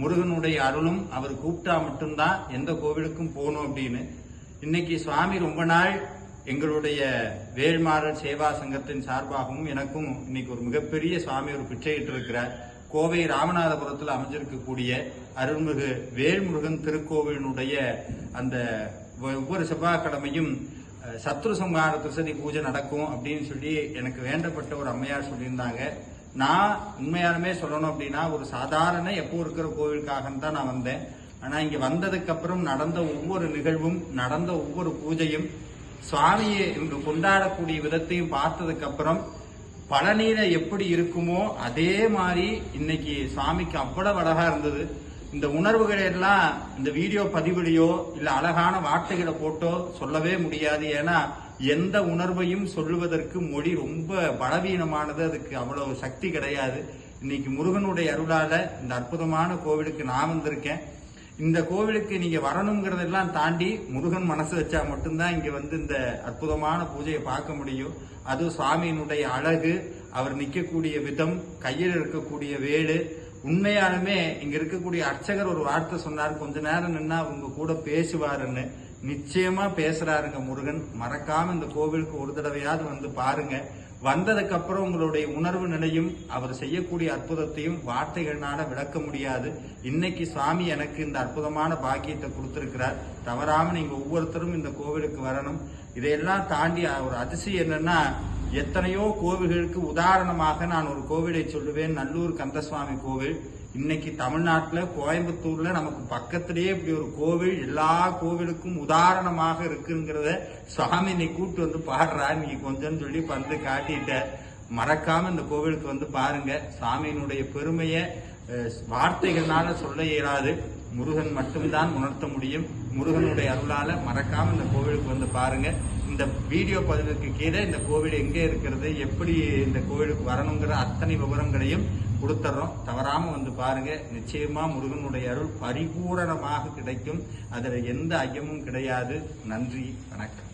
முருகனுடைய அருளும் அவர் கூப்பிட்டா மட்டும்தான் எந்த கோவிலுக்கும் போகணும் அப்படின்னு. இன்னைக்கு சுவாமி ரொம்ப நாள் எங்களுடைய வேள்மாறல் சேவா சங்கத்தின் சார்பாகவும் எனக்கும் இன்னைக்கு ஒரு மிகப்பெரிய சுவாமி ஒரு பிச்சையிட்டு இருக்கிறார் கோவை ராமநாதபுரத்தில் அமைஞ்சிருக்கக்கூடிய அருள்மிகு வேல்முருகன் திருக்கோவிலினுடைய அந்த ஒவ்வொரு செவ்வாய்க்கிழமையும் சத்ரு சம்ஹார திருசதி பூஜை நடக்கும் அப்படின்னு சொல்லி எனக்கு வேண்டப்பட்ட ஒரு அம்மையார் சொல்லியிருந்தாங்க. நான் உண்மையாலுமே சொல்லணும் அப்படின்னா ஒரு சாதாரண எப்போ இருக்கிற கோவிலுக்காக தான் நான் வந்தேன். ஆனால் இங்கே வந்ததுக்கு அப்புறம் நடந்த ஒவ்வொரு நிகழ்வும் நடந்த ஒவ்வொரு பூஜையும் சுவாமியை இங்கு கொண்டாடக்கூடிய விதத்தையும் பார்த்ததுக்கு அப்புறம் பழனியில எப்படி இருக்குமோ அதே மாதிரி இன்னைக்கு சுவாமிக்கு அவ்வளவு அழகா இருந்தது. இந்த உணர்வுகளை எல்லாம் இந்த வீடியோ பதிவுலையோ இல்ல அழகான வார்த்தைகளை போட்டோ சொல்லவே முடியாது. ஏன்னா எந்த உணர்வையும் சொல்லுவதற்கு மொழி ரொம்ப பலவீனமானது. அதுக்கு அவ்வளவு சக்தி கிடையாது. இன்னைக்கு முருகனுடைய அருளால இந்த அற்புதமான கோவிலுக்கு நான் வந்திருக்கேன். இந்த கோவிலுக்கு நீங்க வரணுங்கிறதெல்லாம் தாண்டி முருகன் மனசு வச்சா மட்டும்தான் இங்க வந்து இந்த அற்புதமான பூஜையை பார்க்க முடியும். அது சுவாமியினுடைய அழகு அவர் நிற்கக்கூடிய விதம் கையில் இருக்கக்கூடிய வேடு உண்மையாலுமே இங்க இருக்கக்கூடிய அர்ச்சகர் ஒரு வார்த்தை சொன்னார். கொஞ்ச நேரம் நின்னா உங்க கூட பேசுவாருன்னு. நிச்சயமா பேசுறாருங்க முருகன். மறக்காம இந்த கோவிலுக்கு ஒரு தடவையாவது வந்து பாருங்க. வந்ததுக்கு அப்புறம் உங்களுடைய உணர்வு நிலையும் அவர் செய்யக்கூடிய அற்புதத்தையும் வார்த்தைகள்னால விளக்க முடியாது. இன்னைக்கு சுவாமி எனக்கு இந்த அற்புதமான பாக்கியத்தை கொடுத்திருக்கிறார். தவறாம நீங்க ஒவ்வொருத்தரும் இந்த கோவிலுக்கு வரணும். இதையெல்லாம் தாண்டி ஒரு அதிசயம் என்னன்னா எத்தனையோ கோவில்களுக்கு உதாரணமாக நான் ஒரு கோவிலை சொல்லுவேன். நல்லூர் கந்தசுவாமி கோவில். இன்னைக்கு தமிழ்நாட்டில் கோயம்புத்தூர்ல நமக்கு பக்கத்திலேயே இப்படி ஒரு கோவில் எல்லா கோவிலுக்கும் உதாரணமாக இருக்குங்கிறத சுவாமி நீ கூட்டு வந்து பாடுறா. நீ கொஞ்சம் சொல்லி பந்து காட்டிட்ட மறக்காம இந்த கோவிலுக்கு வந்து பாருங்க. சாமியினுடைய பெருமையை அஹ், வார்த்தைகள்னால சொல்ல இயலாது. முருகன் மட்டும்தான் உணர்த்த முடியும். முருகனுடைய அருளால மறக்காம இந்த கோவிலுக்கு வந்து பாருங்க. இந்த வீடியோ பதிவுக்கு கீழே இந்த கோவில் எங்கே இருக்கிறது எப்படி இந்த கோவிலுக்கு வரணுங்கிற அத்தனை விவரங்களையும் கொடுத்துட்றோம் தவறாம வந்து பாருங்க. நிச்சயமா முருகனுடைய அருள் பரிபூரணமாக கிடைக்கும். அதுல எந்த ஐயமும் கிடையாது. நன்றி வணக்கம்.